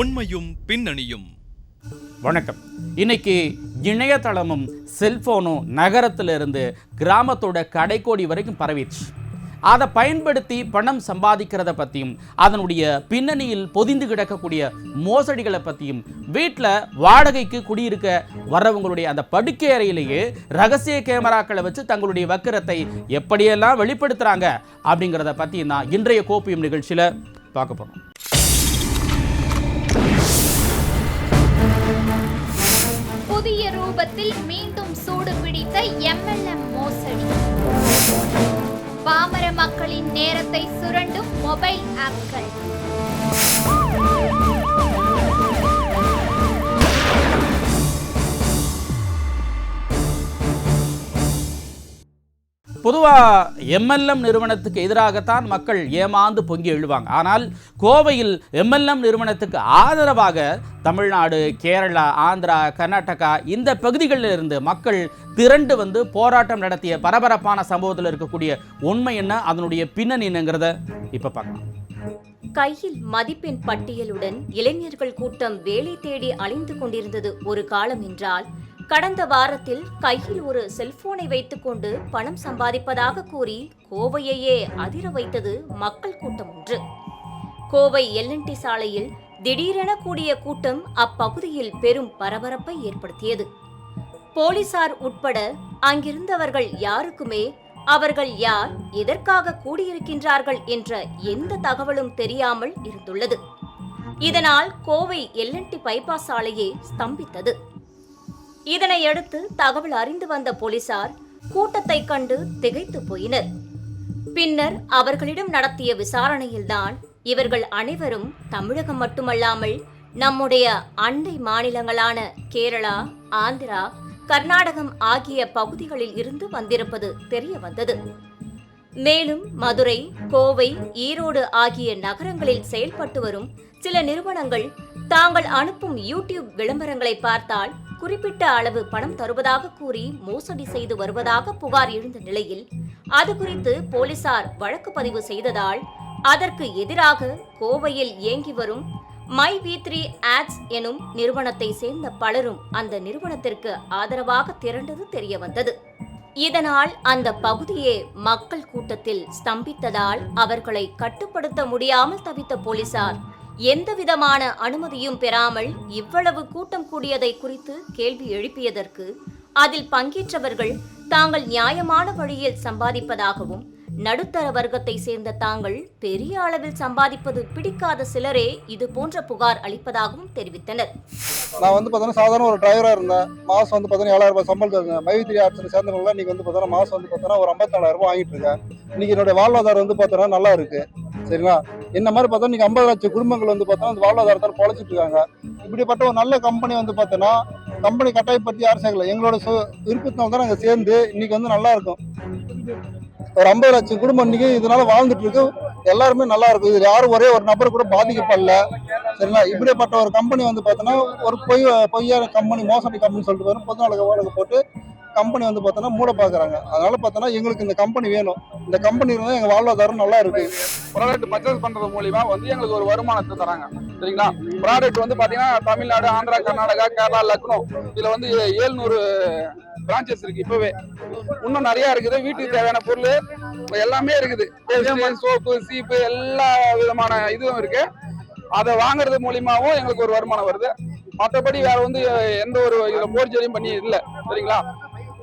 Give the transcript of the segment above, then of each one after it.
உண்மையும் பின்னணியும். வணக்கம். இன்னைக்கு இணையதளமும் செல்போனும் நகரத்திலிருந்து கிராமத்தோட கடைக்கோடி வரைக்கும் பரவிடுச்சு. அதை பயன்படுத்தி பணம் சம்பாதிக்கிறத பற்றியும் அதனுடைய பின்னணியில் பொதிந்து கிடக்கக்கூடிய மோசடிகளை பற்றியும் வீட்டில் வாடகைக்கு குடியிருக்க வர்றவங்களுடைய அந்த படுக்கை அறையிலேயே ரகசிய கேமராக்களை வச்சு தங்களுடைய வக்கிரத்தை எப்படியெல்லாம் வெளிப்படுத்துகிறாங்க அப்படிங்கிறத பற்றி நான் இன்றைய கோப்பியம் நிகழ்ச்சியில் பார்க்க போகிறோம் சமூகத்தில் மீண்டும் சூடு பிடித்த எம்எல்எம் மோசடி. பாமர மக்களின் நேரத்தை சுரண்டும் மொபைல் ஆப்கள். பொதுவாக எம்எல்எம் நிறுவனத்துக்கு எதிராகத்தான் மக்கள் ஏமாந்து பொங்கி எழுவாங்க. ஆனால் கோவையில் எம்எல்எம் நிறுவனத்துக்கு ஆதரவாக தமிழ்நாடு கேரளா ஆந்திரா கர்நாடகா இந்த பகுதிகளில் இருந்து மக்கள் திரண்டு வந்து போராட்டம் நடத்திய பரபரப்பான சம்பவத்தில் இருக்கக்கூடிய உண்மை என்ன? அதனுடைய பின்னணி என்னங்கிறத இப்போ பார்க்கலாம். கையில் மதிப்பெண் பட்டியலுடன் இளைஞர்கள் கூட்டம் வேலை தேடி அழிந்து கொண்டிருந்தது ஒரு காலம் என்றால் கடந்த வாரத்தில் கையில் ஒரு செல்போனை வைத்துக்கொண்டு பணம் சம்பாதிப்பதாக கூறி கோவையையே அதிர வைத்தது மக்கள் கூட்டம் ஒன்று. கோவை எல்என்டி சாலையில் திடீரென கூடிய கூட்டம் அப்பகுதியில் பெரும் பரபரப்பை ஏற்படுத்தியது. போலீசார் உட்பட அங்கிருந்தவர்கள் யாருக்குமே அவர்கள் யார் எதற்காக கூடியிருக்கின்றார்கள் என்ற எந்த தகவலும் தெரியாமல் இருந்துள்ளது. இதனால் Kovai L and T bypass சாலையே ஸ்தம்பித்தது. இதனையடுத்து தகவல் அறிந்து வந்த போலீசார் கூட்டத்தை கண்டு திகைத்து போயினர். பின்னர் அவர்களிடம் நடத்திய விசாரணையில்தான் இவர்கள் அனைவரும் தமிழகம் மட்டுமல்லாமல் நம்முடைய அண்டை மாநிலங்களான கேரளா ஆந்திரா கர்நாடகம் ஆகிய பகுதிகளில் இருந்து வந்திருப்பது தெரிய வந்தது. மேலும் மதுரை கோவை ஈரோடு ஆகிய நகரங்களில் செயல்பட்டு வரும் சில நிறுவனங்கள் தாங்கள் அனுப்பும் யூடியூப் விளம்பரங்களை பார்த்தால் குறிப்பிட்ட அளவு பணம் தருவதாக கூறி மோசடி செய்து வருவதாக புகார் எழுந்த நிலையில் அது குறித்து போலீசார் வழக்கு பதிவு செய்ததால் அதற்கு எதிராக கோவையில் இயங்கி வரும் மை வி த்ரீ ஆட்ஸ் எனும் நிறுவனத்தை சேர்ந்த பலரும் அந்த நிறுவனத்திற்கு ஆதரவாக திரண்டது தெரியவந்தது. இதனால் அந்த பகுதியே மக்கள் கூட்டத்தில் ஸ்தம்பித்ததால் அவர்களை கட்டுப்படுத்த முடியாமல் தவித்த போலீசார் எந்தவிதமான அனுமதியும் பெறாமல் இவ்வளவு கூட்டம் கூடியதை குறித்து கேள்வி எழுப்பியதற்கு அதில் பங்கேற்றவர்கள் தாங்கள் நியாயமான வழியில் சம்பாதிப்பதாகவும் நடுத்தர வர்க்கத்தை சேர்ந்த தாங்கள் பெரிய அளவில் சம்பாதிப்பது பிடிக்காத சிலரே இது போன்ற புகார் அளிப்பதாகவும் தெரிவித்தனர். நான் வந்து பார்த்தோன்னா சாதாரண ஒரு டிரைவராக இருந்தேன். மாதம் வந்து பார்த்தோன்னா ஏழாயிரம் ரூபாய் சம்பளம் இருந்தேன் மைவித்திரி ஆட்சியில் சேர்ந்தவங்களாம் வந்து மாசம் மாதம் வந்து பார்த்தோன்னா ஒரு ஐம்பத்தாலாயிரம் ரூபாய் வாங்கிட்டு இருக்கேன். இன்னைக்கு என்னுடைய வாழ்வாதாரம் வந்து பார்த்தோன்னா நல்லா இருக்கு. சரிங்களா? என்ன மாதிரி பார்த்தா இன்னைக்கு ஐம்பது லட்சம் குடும்பங்கள் வந்து பார்த்தோன்னா அந்த வாழ்வாதாரத்தால் பொழைச்சிட்டு இருக்காங்க. இப்படிப்பட்ட ஒரு நல்ல கம்பெனி வந்து பார்த்தோன்னா கம்பெனி கட்டாயப்படுத்தி யாரும் சேர்க்கல. எங்களோட சு விருப்பத்தினால தான் நாங்கள் சேர்ந்து இன்னைக்கு வந்து நல்லா இருக்கும். ஒரு ஐம்பது லட்சம் குடும்பம் இன்னைக்கு இதனால வாழ்ந்துட்டு இருக்கு. எல்லாருமே நல்லா இருக்கும். இது யாரும் ஒரே ஒரு நபர் கூட பாதிக்கப்படல. சரிங்களா? இப்படிப்பட்ட ஒரு கம்பெனி வந்து பார்த்தோன்னா ஒரு பொய் பொய்யான கம்பெனி மோசடி கம்பெனி சொல்லிட்டு வரும். பொது நலக போட்டு கம்பெனி வந்து பார்த்தோன்னா மூட பார்க்குறாங்க. அதனால பார்த்தோன்னா எங்களுக்கு இந்த கம்பெனி வேணும். இந்த கம்பெனி இருந்தால் எங்கள் வாழ்வாதாரம் நல்லா இருக்கு. ப்ராடக்ட் பர்ச்சேஸ் பண்ணுறது மூலிமா வந்து எங்களுக்கு ஒரு வருமானத்தை தராங்க. சரிங்களா? ப்ராடக்ட் வந்து பார்த்தீங்கன்னா தமிழ்நாடு ஆந்திரா கர்நாடகா கேரளா லக்னோ இதில் வந்து ஏழ்நூறு பிரான்ச்சஸ் இருக்கு இப்பவே. இன்னும் நிறைய இருக்குது. வீட்டுக்கு தேவையான பொருள் எல்லாமே இருக்குது. சோப்பு சீப்பு எல்லா விதமான இதுவும் இருக்கு. அதை வாங்குறது மூலியமாவும் எங்களுக்கு ஒரு வருமானம் வருது. மற்றபடி வேற வந்து எந்த ஒரு இதுல போர்ஜரியும் பண்ணி இல்லை. சரிங்களா?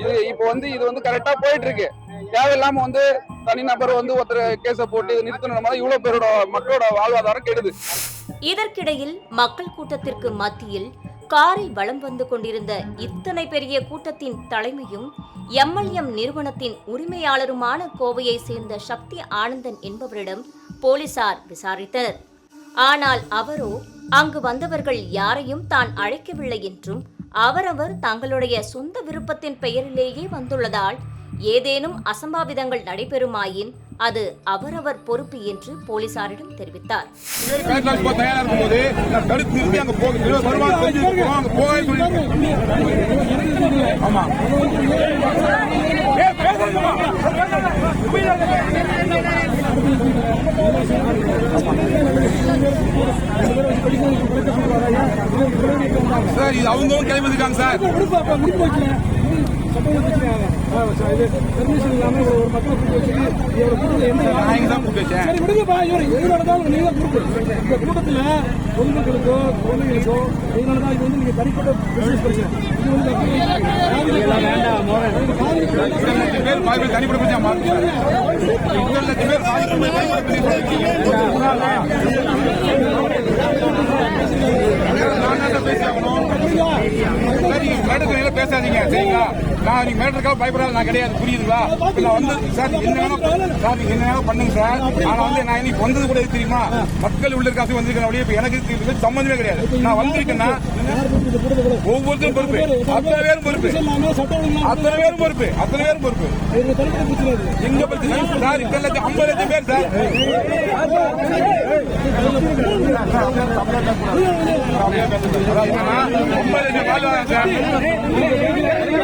இது இப்போ வந்து இது வந்து கரெக்டா போயிட்டு இருக்கு தேவையில்லாம வந்து தனிநபர் வந்து ஒருத்தர் கேஸ போட்டு இது நிறுத்தணும் இவ்வளவு பேரோட மக்களோட வாழ்வாதாரம் கெடுது. இதற்கிடையில் மக்கள் கூட்டத்திற்கு மத்தியில் காரை வலம் வந்து கொண்டிருந்த இத்தனை பெரிய கூட்டத்தின் தலைமையும் எம்எல்எம் நிறுவனத்தின் உரிமையாளருமான கோவையை சேர்ந்த சக்தி ஆனந்தன் என்பவரிடம் போலீசார் விசாரித்தனர். ஆனால் அவரோ அங்கு வந்தவர்கள் யாரையும் தான் அழைக்கவில்லை என்றும் அவரவர் தங்களுடைய சொந்த விருப்பத்தின் பெயரிலேயே வந்துள்ளதால் ஏதேனும் அசம்பாவிதங்கள் நடைபெறுமாயின் அது அவரவர் பொறுப்பு என்று போலீசாரிடம் தெரிவித்தார். பேட்லாக் சார் இது அவங்களும் நான் தடுத்து சார். சார் நான் இங்க தான் கூப்பிட்டு வச்சேன். சரி விடுங்கப்பா இவர் எது நடந்தாலும் நீங்க பொறுப்பு இந்த கூட்டத்துல பொதுமக்களுக்கோ குழந்தைகளுக்கோ இதனால தான் இது வந்து நீங்க தனிப்பட்ட பிசினஸ் பிரச்சனை இது வந்து பேசாதீங்க. சரிங்களா? நான் நீங்க மேட்டருக்காக பயப்படாத நான் கிடையாது. புரியுதுங்களா? நான் வந்து சார் என்ன வேணா சார் நீங்க என்ன வேணா பண்ணுங்க சார். ஆனா வந்து நான் இன்னைக்கு வந்தது கூட தெரியுமா? மக்கள் உள்ள இருக்காசி வந்திருக்கிற வழியே இப்ப எனக்கு தெரியுது சம்பந்தமே கிடையாது. நான் வந்திருக்கேன்னா ஒவ்வொருத்தரும் பொறுப்பு. அத்தனை பேரும் பொறுப்பு. அத்தனை பேரும் பொறுப்பு. அத்தனை பேரும் பொறுப்பு. எங்க பிரச்சனை? சார் இத்தனை லட்சம் ஐம்பது லட்சம் பேர் சார். ஐம்பது லட்சம் வாழ்வாதாரம் சார் சார்.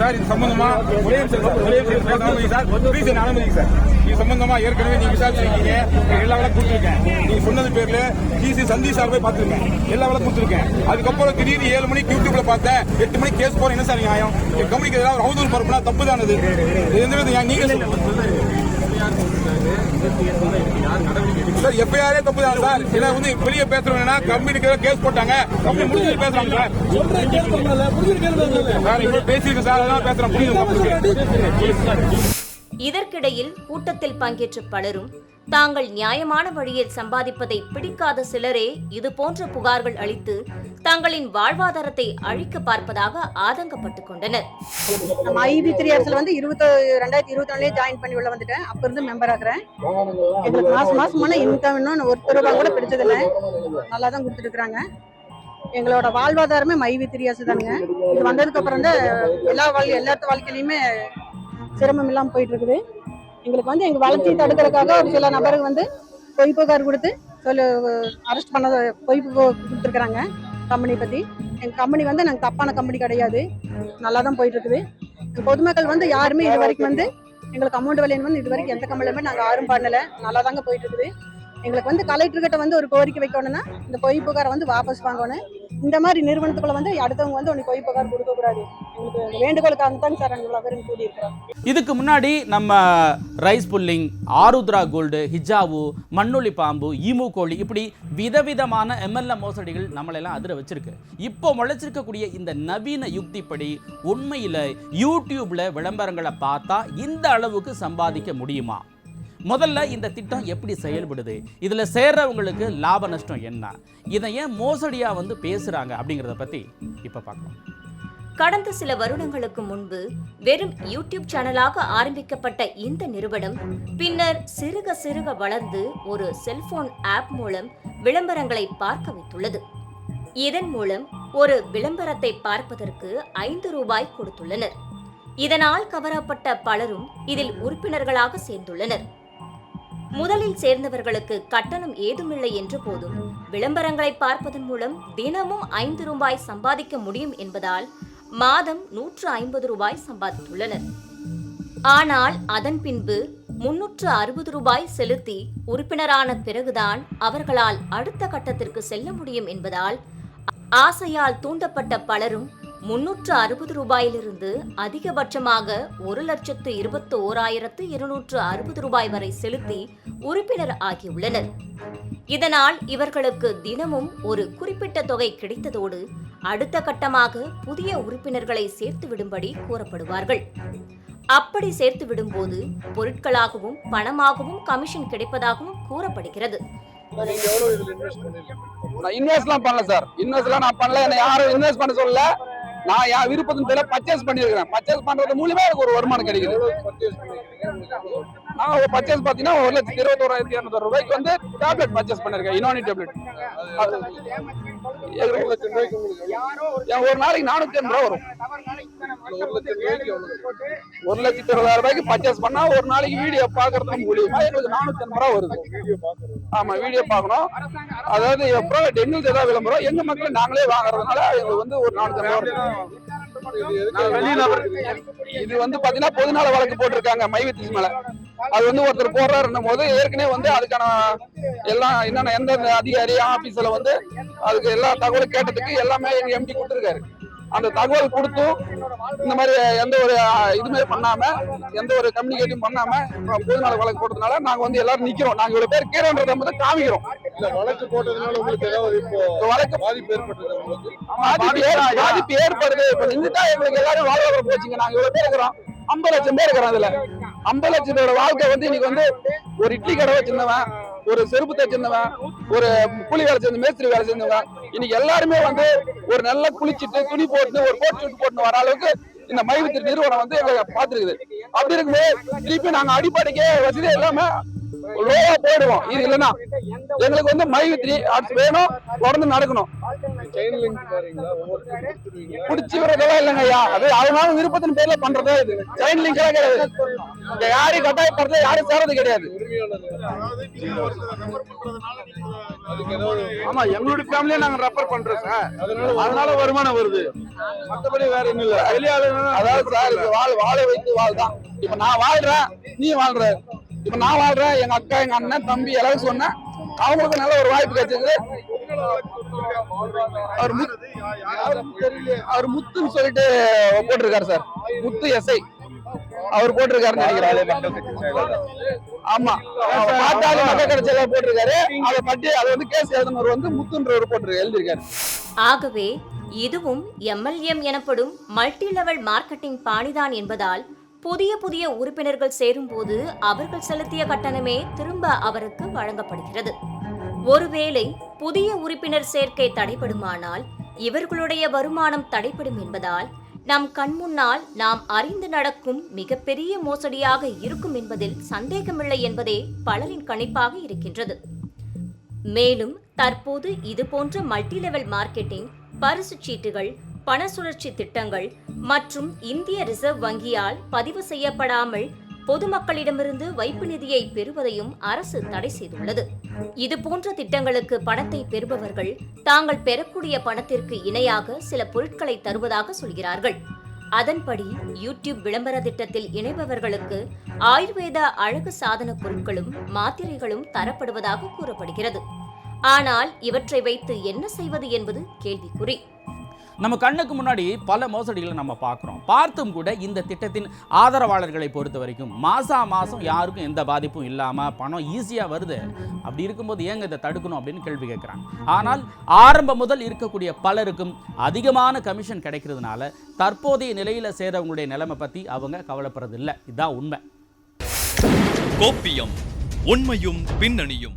சார் இது சம்பந்தமா ஒரே நிமிஷம் சார் ஒரே சார். ப்ளீஸ் என்ன சார். இது சம்பந்தமா ஏற்கனவே நீங்க விசாரிச்சிருக்கீங்க. எல்லா வேலை கொடுத்துருக்கேன். நீங்க சொன்னது பேர்ல டிசி சந்தி சார் போய் பார்த்துருக்கேன். எல்லா வேலை கொடுத்துருக்கேன். அதுக்கப்புறம் திடீர்னு ஏழு மணிக்கு யூடியூப்ல பார்த்தேன் எட்டு மணிக்கு கேஸ் போறேன். என்ன சார் நியாயம்? என் கம்பெனிக்கு எதிராக ஒரு அவதூறு பரப்புனா தப்பு தானது? அது எந்த வித நீங்க சொல்லுங்க. சார் எஃப்ஐஆரே தப்பு தான் சார். இதை வந்து வெளியே பேசுறவங்கன்னா கம்பெனிக்கு கேஸ் போட்டாங்க. கம்பெனி முடிஞ்சு பேசுறாங்க சார். சார். இப்போ பேசியிருக்கேன் சார் அதான் பேசுறேன். புரியுது இதற்கிடையில் கூட்டத்தில் பங்கேற்ற பலரும் தாங்கள் நியாயமான வழியில் சம்பாதிப்பதை பிடிக்காத சிலரே இது போன்ற புகார்கள் அளித்து தங்களின் வாழ்வாதாரத்தை அழிக்க பார்ப்பதாக ஆதங்கப்பட்டுக் கொண்டனர். நம்ம ஐபி த்ரீ இயர்ஸ்ல வந்து இருபத்தி ரெண்டாயிரத்தி இருபத்தி நாலுலயே ஜாயின் பண்ணி உள்ள வந்துட்டேன். அப்ப இருந்து மெம்பர் ஆகுறேன். எங்களுக்கு மாசம் மாசம் போனா இன்கம் இன்னும் ஒரு ரூபாய் கூட பிடிச்சது நல்லா தான் கொடுத்துட்டு எங்களோட வாழ்வாதாரமே மைவி த்ரீ இயர்ஸ் தானுங்க. இது வந்ததுக்கு அப்புறம் தான் எல்லா வாழ்க்கை எல்லாத்து வாழ்க்கையிலையுமே சிரமம் இல்லாமல் போயிட்டு இருக்குது எங்களுக்கு வந்து எங்க வளர்ச்சியை தடுக்கிறதுக்காக ஒரு சில நபருக்கு வந்து பொய் புகார் கொடுத்து சொல்லு அரெஸ்ட் பண்ண பொய் கொடுத்துருக்குறாங்க கம்பெனி பத்தி. எங்க கம்பெனி வந்து நாங்கள் தப்பான கம்பெனி கிடையாது. நல்லா தான் போயிட்டு இருக்குது பொதுமக்கள் வந்து யாருமே இது வரைக்கும் வந்து எங்களுக்கு அமௌண்ட் விலைன்னு வந்து இது வரைக்கும் எந்த கம்பெனிலுமே நாங்க யாரும் பண்ணல நல்லா தாங்க போயிட்டு இருக்குது எங்களுக்கு வந்து கலெக்டர்கிட்ட வந்து ஒரு கோரிக்கை வைக்கணும்னா இந்த பொய் புகாரை வந்து வாபஸ் வாங்கணும். இந்த மாதிரி நிறுவனத்துக்குள்ள வந்து அடுத்தவங்க வந்து உனக்கு பொய் புகார் கொடுக்க கூடாது எங்களுக்கு வேண்டுகோளுக்காக தான் சார் இவ்வளோ பேரும் கூடியிருக்கிறோம். இதுக்கு முன்னாடி நம்ம rice pulling Arudra gold Hijau மண்ணுளி பாம்பு ஈமு கோழி இப்படி விதவிதமான எம்எல்ஏ மோசடிகள் நம்மளெல்லாம் அதிர வச்சிருக்கு. இப்போ முளைச்சிருக்கக்கூடிய இந்த நவீன யுக்திப்படி உண்மையில் யூடியூப்ல விளம்பரங்களை பார்த்தா இந்த அளவுக்கு சம்பாதிக்க முடியுமா? முதல்ல இந்த திட்டம் எப்படி செயல்படுது? இதில் சேர்றவங்களுக்கு லாப நஷ்டம் என்ன? இதை ஏன் மோசடியாக வந்து பேசுகிறாங்க அப்படிங்கிறத பற்றி இப்போ பார்க்கலாம். கடந்த சில வருடங்களுக்கு முன்பு வெறும் யூடியூப் சேனலாக ஆரம்பிக்கப்பட்ட இந்த நிறுவனம் பின்னர் சிறுக சிறுக வளர்ந்து ஒரு செல்போன் ஆப் மூலம் விளம்பரங்களை பார்க்க வைத்துள்ளது. இதன் மூலம் ஒரு விளம்பரத்தை பார்ப்பதற்கு ஐந்து ரூபாய் கொடுத்துள்ளனர். இதனால் கவரப்பட்ட பலரும் இதில் உறுப்பினர்களாக சேர்ந்துள்ளனர். முதலில் சேர்ந்தவர்களுக்கு கட்டணம் ஏதுமில்லை என்ற போதும். விளம்பரங்களை பார்ப்பதன் மூலம் தினமும் ஐந்து ரூபாய் சம்பாதிக்க முடியும் என்பதால் மாதம் நூற்று ஐம்பது ரூபாய் சம்பாதித்துள்ளனர். ஆனால் அதன் பின்பு முன்னூற்று அறுபது ரூபாய் செலுத்தி உறுப்பினரான பிறகுதான் அவர்களால் அடுத்த கட்டத்திற்கு செல்ல முடியும் என்பதால் ஆசையால் தூண்டப்பட்ட பலரும் முன்னூற்று அறுபது ரூபாயிலிருந்து அதிகபட்சமாக ஒரு லட்சத்து இருபத்து ஓராயிரத்து இருநூற்று அறுபது ரூபாய் வரை செலுத்தி உறுப்பினர் ஆகியுள்ளனர். இதனால் இவர்களுக்கு தினமும் ஒரு குறிப்பிட்ட தொகை கிடைத்ததோடு அடுத்த கட்டமாக புதிய உறுப்பினர்களை சேர்த்து விடும்படி கூறப்படுவார்கள் அப்படி சேர்த்து விடும்போது பொருட்களாகவும் பணமாகவும் கமிஷன் கிடைப்பதாகவும் கூறப்படுகிறது. நான் இன்வெஸ்ட்லாம் பண்ணல சார். இன்வெஸ்ட்லாம் நான் பண்ணல. என்ன யாரும் இன்வெஸ்ட் பண்ண சொல்லல. நான் என் விருப்பத்தின் பேர பர்ச்சேஸ் பண்ணியிருக்கிறேன். பர்ச்சேஸ் பண்றது மூலியமா எனக்கு ஒரு வருமானம் கிடைக்குது. நான் பர்ச்சேஸ் பார்த்தீங்கன்னா ஒரு லட்சத்தி இருபத்தோராயிரத்தி இரநூத்தி ரூபாய்க்கு வந்து டேப்லெட் பர்ச்சேஸ் பண்ணிருக்கேன். இனோனி டேப்லெட் ஒரு நாளைக்கு நானூத்தி எண்பது ரூபா வரும். ஒரு லட்சத்தி இருபதாயிரம் ரூபாய்க்கு பர்ச்சேஸ் பண்ணா ஒரு நாளைக்கு வீடியோ பாக்குறதுக்கு மூலியமா எங்களுக்கு நானூத்தி எண்பது ரூபா வருது. ஆமா வீடியோ பார்க்கணும். அதாவது ப்ரைவேட் எங்களுக்கு ஏதாவது விளம்பரம் எங்க மக்களை நாங்களே வாங்குறதுனால எங்களுக்கு வந்து ஒரு நானூத்தி எண்பது ரூபா வருது. இது வந்து பாத்தீங்கன்னா பொதுநல வழக்கு போட்டிருக்காங்க மைவித்திஸ் மேல. அது வந்து ஒருத்தர் போடுறாருன்னும் போது ஏற்கனவே வந்து அதுக்கான எல்லாம் என்னென்ன எந்த அதிகாரி ஆபீஸ்ல வந்து அதுக்கு எல்லா தகவலும் கேட்டதுக்கு எல்லாமே எங்க எம்டி கொடுத்துருக்காரு. அந்த தகவல் கொடுத்தும் இந்த மாதிரி எந்த ஒரு இதுமே பண்ணாம எந்த ஒரு கம்யூனிகேட்டிவ் பண்ணாம அஹ், பொதுநல வழக்கு போட்டதுனால நாங்க வந்து எல்லாரும் நிக்கிறோம். நாங்க இவ்வளவு பேர் கீழன்றதை மட்டும் காமிக்கிறோம். வழக்கு போட்டதுனால உங்களுக்கு ஏதாவது இப்போ இந்த வழக்கு பாதிப்பு ஏற்பட்டது பாதிப்பு பாதிப்பு ஏற்படுது. இப்ப நின்றுட்டா எங்களுக்கு எல்லாரும் வாழ்வாதார போச்சுங்க. நாங்க இவ்வளவு பேர் இருக்கிறோம். ஐம்பது லட்சம் பேர் இருக்கிறோம் அதுல ஐம்பது லட்சம் பேரோட வாழ்க்கை வந்து இன்னைக்கு வந்து ஒரு இட்லி கடை வச்சிருந்தவன். ஒரு செருப்பு தைச்சிருந்தவன் ஒரு கூலி வேலை செஞ்ச மேஸ்திரி வேலை செஞ்சவன் இன்னைக்கு எல்லாருமே வந்து ஒரு நல்லா குளிச்சுட்டு துணி போட்டு ஒரு கோட் சூட் போட்டு வர அளவுக்கு இந்த மைவித்திரி நிறுவனம் வந்து எங்களை பார்த்துருக்குது. அப்படி இருக்கும்போது திருப்பி நாங்க அடிப்படைக்கே வசதி இல்லாம லோவா போயிடுவோம். இது இல்லைன்னா எங்களுக்கு வந்து மைவித்திரி ஆர்ட்ஸ் வேணும் தொடர்ந்து நடக்கணும். பிடிச்சி வரதெல்லாம் இல்லைங்க ஐயா. அது அவங்க விருப்பத்தின் பேர்ல பண்றதா இது. செயின் லிங்க் எல்லாம் கிடையாது. இங்க யாரையும் கட்டாயப்படுறது யாரும் சேரது கிடையாது. ஆமா எங்களுடைய ஃபேமிலியே நாங்க ரெஃபர் பண்றோம் சார் அதனால வருமானம் வருது. மத்தபடி வேற ஒண்ணும் இல்ல. வெளியாளர் அதாவது சார் இது வாழ் வாழை வைத்து வாழ் தான். இப்ப நான் வாழ்றேன் நீ வாழ்ற. இப்ப நான் வாழ்றேன் எங்க அக்கா எங்க அண்ணன் தம்பி எல்லாரும் சொன்னேன் அவங்களுக்கு நல்ல ஒரு வாய்ப்பு கிடைச்சிருக்கு அவர் அவர் முத்துன்னு சொல்லிட்டு போட்டிருக்காரு சார். முத்து எஸ்ஐ அவர் போட்டிருக்காருன்னு நினைக்கிறாரு ஆமா. பாட்டாளி மக்கள் கிடைச்சத போட்டிருக்காரு. அதை பற்றி அதை வந்து கேஸ் எழுதினவர் வந்து முத்துன்றவர் போட்டிருக்காரு எழுதியிருக்காரு. ஆகவே இதுவும் எம்எல்எம் எனப்படும் மல்டி லெவல் மார்க்கெட்டிங் பாணிதான் என்பதால் புதிய புதிய உறுப்பினர்கள் சேரும்போது அவர்கள் செலுத்திய கட்டணமே திரும்ப அவருக்கு வழங்கப்படுகிறது. ஒருவேளை புதிய உறுப்பினர் சேர்க்கை தடைபடுமானால் இவர்களுடைய வருமானம் தடைபடும் என்பதால் நம் கண்முன்னால் நாம் அறிந்து நடக்கும் மிகப்பெரிய மோசடியாக இருக்கும் என்பதில் சந்தேகமில்லை என்பதே பலரின் கணிப்பாக இருக்கின்றது. மேலும் தற்போது இதுபோன்ற மல்டி லெவல் மார்க்கெட்டிங் பரிசு சீட்டுகள் பண சுழற்சி திட்டங்கள் மற்றும் இந்திய ரிசர்வ் வங்கியால் பதிவு செய்யப்படாமல் பொதுமக்களிடமிருந்து வைப்பு நிதியை பெறுவதையும் அரசு தடை செய்துள்ளது. இதுபோன்ற திட்டங்களுக்கு பணத்தை பெறுபவர்கள் தாங்கள் பெறக்கூடிய பணத்திற்கு இணையாக சில பொருட்களை தருவதாக சொல்கிறார்கள். அதன்படி யூடியூப் விளம்பர திட்டத்தில் இணைபவர்களுக்கு ஆயுர்வேத அழகு சாதன பொருட்களும் மாத்திரைகளும் தரப்படுவதாக கூறப்படுகிறது. ஆனால் இவற்றை வைத்து என்ன செய்வது என்பது கேள்விக்குறி. நம்ம கண்ணுக்கு முன்னாடி பல மோசடிகளை நம்ம பார்க்குறோம். பார்த்தும் கூட இந்த திட்டத்தின் ஆதரவாளர்களை பொறுத்த வரைக்கும் மாசா மாதம் யாருக்கும் எந்த பாதிப்பும் இல்லாமல் பணம் ஈஸியாக வருது. அப்படி இருக்கும்போது ஏங்க இதை தடுக்கணும் அப்படின்னு கேள்வி கேட்குறாங்க. ஆனால் ஆரம்பம் முதல் இருக்கக்கூடிய பலருக்கும் அதிகமான கமிஷன் கிடைக்கிறதுனால தற்போதைய நிலையில் சேரவங்களுடைய நிலைமை பற்றி அவங்க கவலைப்படுறதில்லை. இதுதான் உண்மை. கோப்பியம் உண்மையும் பின்னணியும்.